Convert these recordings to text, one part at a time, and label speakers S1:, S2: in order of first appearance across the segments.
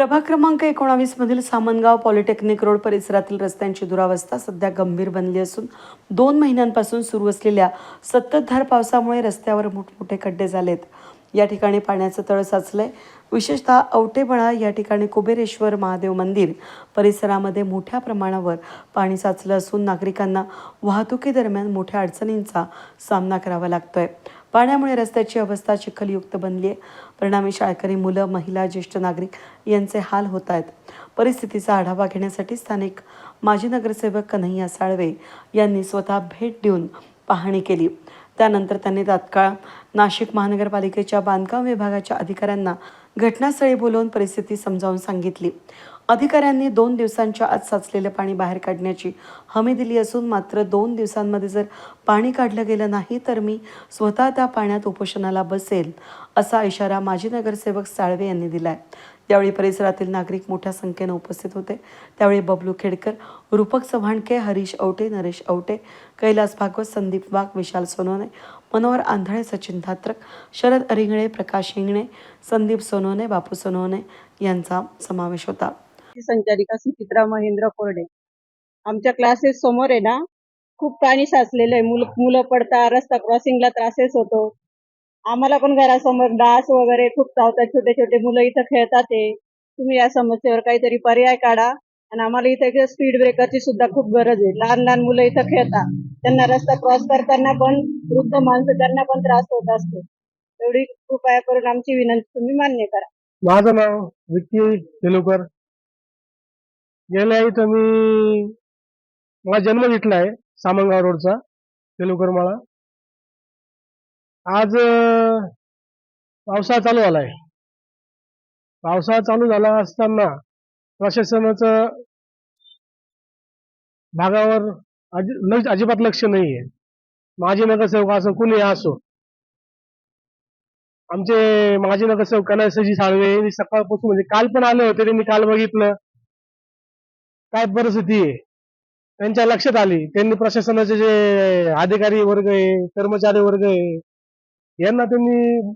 S1: प्रभाग क्रमांक एकोणावीस मधील सामनगाव पॉलिटेक्निक रोड परिसरातील रस्त्यांची दुरावस्था सध्या गंभीर बनली असून दोन महिन्यांपासून सुरू असलेल्या सततधार पावसामुळे रस्त्यावर मोठमोठे खड्डे झालेत. या ठिकाणी पाण्याचं तळ साचलंय. विशेषतः औटेबळा या ठिकाणी कुबेरेश्वर महादेव मंदिर परिसरामध्ये मोठ्या प्रमाणावर पाणी साचलं असून नागरिकांना वाहतुकीदरम्यान मोठ्या अडचणींचा सामना करावा लागतोय. पाण्यामुळे रस्त्याची अवस्था चिखलयुक्त बनली आहे. परिणामी शाळकरी मुलं महिला ज्येष्ठ नागरिक यांचे हाल होत आहेत परिस्थितीचा आढावा घेण्यासाठी स्थानिक माजी नगरसेवक कन्हैया साळवे यांनी स्वतः भेट देऊन पाहणी केली. त्यानंतर त्यांनी तात्काळ नाशिक महानगरपालिकेच्या बांधकाम विभागाच्या अधिकाऱ्यांना घटनास्थळी बोलवून परिस्थिती समजावून सांगितली. अधिकाऱ्यांनी दोन दिवसांच्या आत साचलेलं पाणी बाहेर काढण्याची हमी दिली असून मात्र दोन दिवसांमध्ये जर पाणी काढलं गेलं नाही तर मी स्वतः त्या पाण्यात उपोषणाला बसेल असा इशारा माजी नगरसेवक साळवे यांनी दिला आहे यावेळी परिसरातील नागरिक मोठ्या संख्येनं उपस्थित होते. त्यावेळी बबलू खेडकर रूपक चव्हाणके हरीश औटे नरेश औटे कैलास भागवत संदीप वाघ विशाल सोनोने मनोहर आंधळे सचिन धात्रक शरद अरिंगळे प्रकाश हिंगणे संदीप सोनवणे बापू सोनोने यांचा समावेश होता.
S2: संचालिका सुचित्रा महेंद्र कोरडे. आमच्या क्लासेस समोर आहे ना खूप पाणी साचलेलं आहे मुलं मुलं पडता रस्ता क्रॉसिंगला त्रासेस होतो. आम्हाला पण घरासमोर डास वगैरे खूप चावतात. छोटे छोटे मुलं इथं खेळतात ते. तुम्ही या समस्येवर काहीतरी पर्याय काढा. आणि आम्हाला इथे स्पीड ब्रेकरची सुद्धा खूप गरज आहे. लहान लहान मुलं इथं खेळतात. त्यांना रस्ता क्रॉस करताना पण वृद्ध माणसं त्यांना पण त्रास होत असतो. एवढी कृपया करून आमची विनंती तुम्ही मान्य करा.
S3: माझं नाव विक्की तेलुकर गेल्या इथं मी मला जन्म घेतला आहे सामंगाव रोडचा तेलुकर मला आज पावसाळा चालू झाला आहे पावसाळा चालू झाला असताना प्रशासनाचं भागावर अजि अजिबात लक्ष नाहीये. माजी नगरसेवक असो कुणी असो. आमचे माजी नगरसेवक कनैसजी साळवे सकाळपासून म्हणजे काल पण आले होते मी काल बघितलं. काय परिस्थिती आहे? त्यांच्या लक्षात आली. त्यांनी प्रशासनाचे जे अधिकारी वर्ग आहे कर्मचारी वर्ग आहे यांना त्यांनी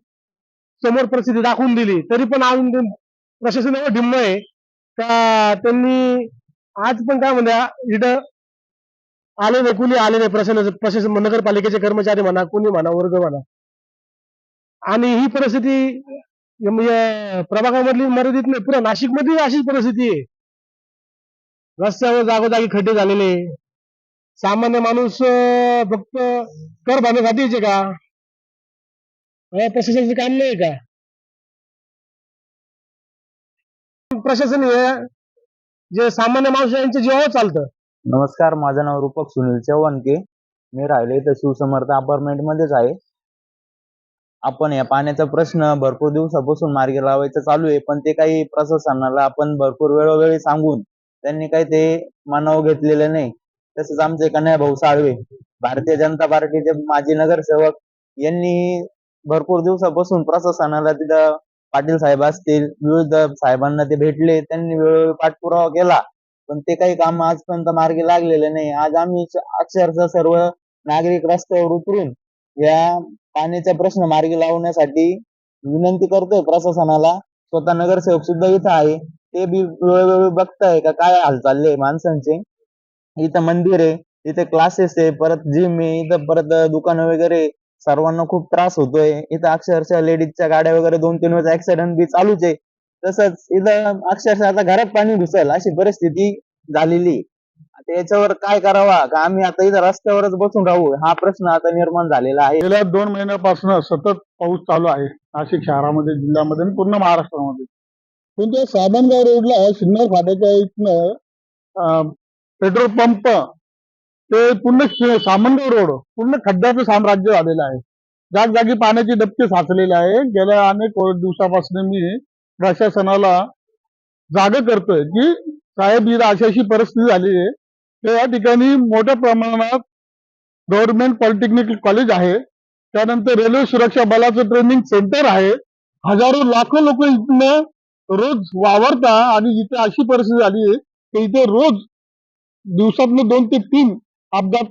S3: समोर परिस्थिती दाखवून दिली. तरी पण अजून प्रशासन एवढं ढिम्म आहे का त्यांनी आज पण काय म्हणा इथं आले नाही कुणी आले नाही प्रशासन प्रशासन नगरपालिकेचे कर्मचारी म्हणा कुणी म्हणा वर्ग म्हणा. आणि ही परिस्थिती प्रभागामधली मर्यादित नाही. पुऱ्या नाशिकमध्ये अशीच परिस्थिती आहे. रस्त्यावर जागोजागी खड्डे झालेले. सामान्य माणूस फक्त कर भरण्यासाठीच आहे का? प्रशासनाचं काम नाही का? प्रशासन हे जे सामान्य माणूस यांचं जेव्हा चालतं.
S4: नमस्कार माझं नाव रूपक सुनील चव्हाणके. मी राहिले इथं शिवसमर्थ अपार्टमेंट मध्येच आहे. आपण या पाण्याचा प्रश्न भरपूर दिवसापासून मार्गी लावायचं चालू आहे पण ते काही प्रशासनाला आपण भरपूर वेळोवेळी सांगून त्यांनी काही ते मनावर घेतलेलं नाही. तसंच आमचे कन्या भाऊ साळवे भारतीय जनता पार्टीचे माजी नगरसेवक यांनी भरपूर दिवसापासून प्रशासनाला तिथं पाटील साहेब असतील विविध साहेबांना ते भेटले त्यांनी वेळोवेळी पाठपुरावा केला. पण ते काही काम आजपर्यंत मार्गी लागलेले नाही. आज आम्ही अक्षरशः सर्व नागरिक रस्त्यावर उतरून या पाण्याचा प्रश्न मार्गी लावण्यासाठी विनंती करतोय प्रशासनाला. स्वतः नगरसेवक सुद्धा इथं आहे. ते बी वेळोवेळी बघताय का काय हाल चालले माणसांचे? इथं मंदिर आहे इथे क्लासेस आहे परत जिम आहे इथं परत दुकानं वगैरे सर्वांना खूप त्रास होतोय. इथं अक्षरशः लेडीजच्या गाड्या वगैरे दोन तीन वेळेस ऍक्सिडेंट बी चालूच आहे. तसंच इथं अक्षरशः आता घरात पाणी घुसेल अशी परिस्थिती झालेली त्याच्यावर याच्यावर काय करावा? का आम्ही आता इथं रस्त्यावरच बसून राहू? हा प्रश्न आता निर्माण झालेला आहे.
S3: गेल्या दोन महिन्यापासून सतत पाऊस चालू आहे. नाशिक शहरामध्ये जिल्ह्यामध्ये आणि पूर्ण महाराष्ट्रामध्ये. पण त्या साबणगाव रोडला सिन्नर फाट्याच्या इथनं पेट्रोल पंप ते पूर्ण सामनगाव रोड पूर्ण खड्ड्याचं साम्राज्य झालेलं आहे. जागजागी पाण्याचे डबके साचलेले आहे. गेल्या अनेक दिवसापासून मी प्रशासनाला जाग करतोय की साहेब इथं अशी अशी परिस्थिती झाली आहे. तर या ठिकाणी मोठ्या प्रमाणात गव्हर्नमेंट पॉलिटेक्निक कॉलेज आहे. त्यानंतर रेल्वे सुरक्षा बलाचं ट्रेनिंग सेंटर आहे. हजारो लाखो लोक इथनं रोज वावरता आणि इथे अशी परिस्थिती झाली आहे की इथे रोज दिवसातनं दोन ते तीन अपघात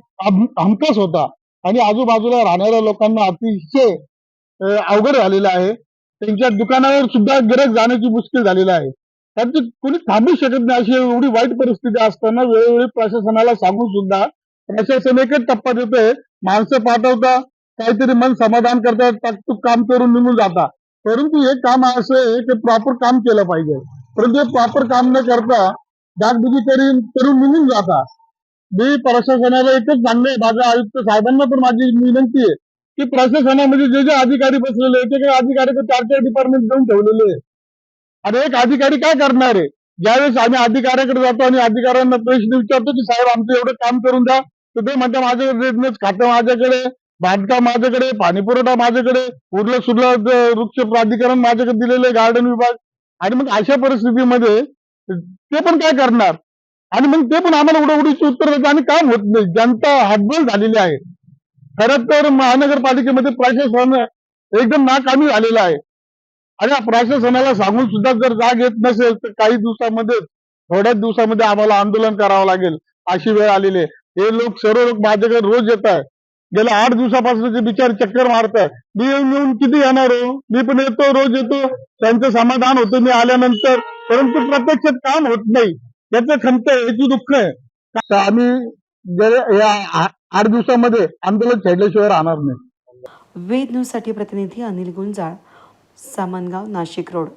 S3: हमखास होता. आणि आजूबाजूला राहणाऱ्या लोकांना अतिशय अवघड झालेलं आहे. त्यांच्या दुकानावर सुद्धा गिरक जाण्याची मुश्किल झालेली आहे. त्यांची कोणी थांबू शकत नाही अशी एवढी वाईट परिस्थिती असताना वेळोवेळी प्रशासनाला सांगून सुद्धा प्रशासन एकच टप्पा देतोय. माणसं पाठवता काहीतरी मन समाधान करतात ताकतूक काम करून निघून जाता. परंतु हे काम असं आहे की प्रॉपर काम केलं पाहिजे. परंतु हे प्रॉपर काम न करता डागडुगी करून करून निघून जाता मी प्रशासनाला एकच सांगणे माझ्या आयुक्त साहेबांना पण माझी विनंती आहे की प्रशासनामध्ये म्हणजे जे जे अधिकारी बसलेले आहेत, ते काही अधिकारी चार चार डिपार्टमेंट देऊन ठेवलेले आहे आणि एक अधिकारी काय करणार आहे? ज्यावेळेस आम्ही अधिकाऱ्याकडे जातो आणि अधिकाऱ्यांना प्रश्न विचारतो की साहेब आमचं एवढं काम करून द्या. तर ते म्हणतात माझ्याकडे खातं माझ्याकडे बांधकाम माझ्याकडे पाणी पुरवठा माझ्याकडे उरलं सुरलं वृक्ष प्राधिकरण माझ्याकडे दिलेलं आहे गार्डन विभाग. आणि मग अशा परिस्थितीमध्ये ते पण काय करणार? आणि मग ते पण आम्हाला उडवडीची उत्तर देतात आणि काम होत नाही. जनता हतबल झालेली आहे. खरं तर महानगरपालिकेमध्ये प्रशासन एकदम नाकामी झालेलं आहे. आणि प्रशासनाला सांगून सुद्धा जर जाग येत नसेल तर काही दिवसामध्ये थोड्याच दिवसामध्ये आम्हाला आंदोलन करावं लागेल. अशी वेळ आलेली आहे. हे लोक सर्व लोक माझ्याकडे रोज येत आहे गेल्या आठ दिवसापासून ते बिचार चक्कर मारताय. मी येऊन येऊन किती येणार हो? मी पण येतो रोज येतो. त्यांचं समाधान होतं मी आल्यानंतर. परंतु प्रत्यक्षात काम होत नाही. याचं खंत याची दुःख आहे. आम्ही गेल्या या आठ दिवसामध्ये आंदोलन छेडल्याशिवाय राहणार नाही.
S1: वेद न्यूजसाठी प्रतिनिधी अनिल गुंजाळ सामनगाव नाशिक रोड.